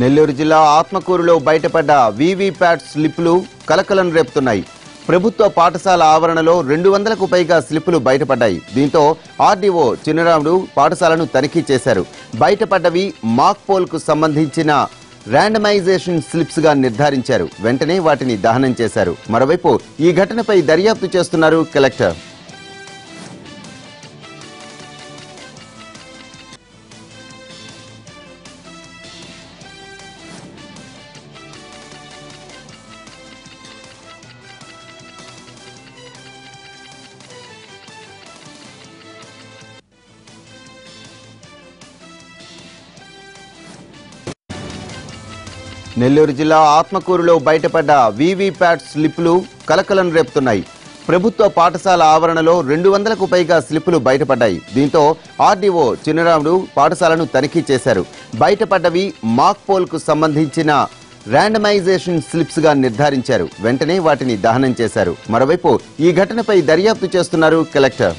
నెల్లూరు జిల్లా ఆత్మకూరులో బయటపడ్డ వీవీప్యాట్ స్లిప్లు కలకలం రేపుతున్నాయి. ప్రభుత్వ పాఠశాల ఆవరణలో రెండు వందలకు పైగా స్లిప్పులు బయటపడ్డాయి. దీంతో ఆర్డీఓ చిన్నరాముడు పాఠశాలను తనిఖీ చేశారు. బయటపడ్డవి మాక్ పోల్కు సంబంధించిన ర్యాండమైజేషన్ స్లిప్స్గా నిర్ధారించారు. వెంటనే వాటిని దహనం చేశారు. మరోవైపు ఈ ఘటనపై దర్యాప్తు చేస్తున్నారు కలెక్టర్. నెల్లూరు జిల్లా ఆత్మకూరులో బయటపడ్డ వీవీప్యాట్ స్లిప్లు కలకలం రేపుతున్నాయి. ప్రభుత్వ పాఠశాల ఆవరణలో రెండు వందలకు పైగా స్లిప్పులు బయటపడ్డాయి. దీంతో ఆర్డీఓ చిన్నరాముడు పాఠశాలను తనిఖీ చేశారు. బయటపడ్డవి మాక్ పోల్కు సంబంధించిన ర్యాండమైజేషన్ స్లిప్స్గా నిర్ధారించారు. వెంటనే వాటిని దహనం చేశారు. మరోవైపు ఈ ఘటనపై దర్యాప్తు చేస్తున్నారు కలెక్టర్.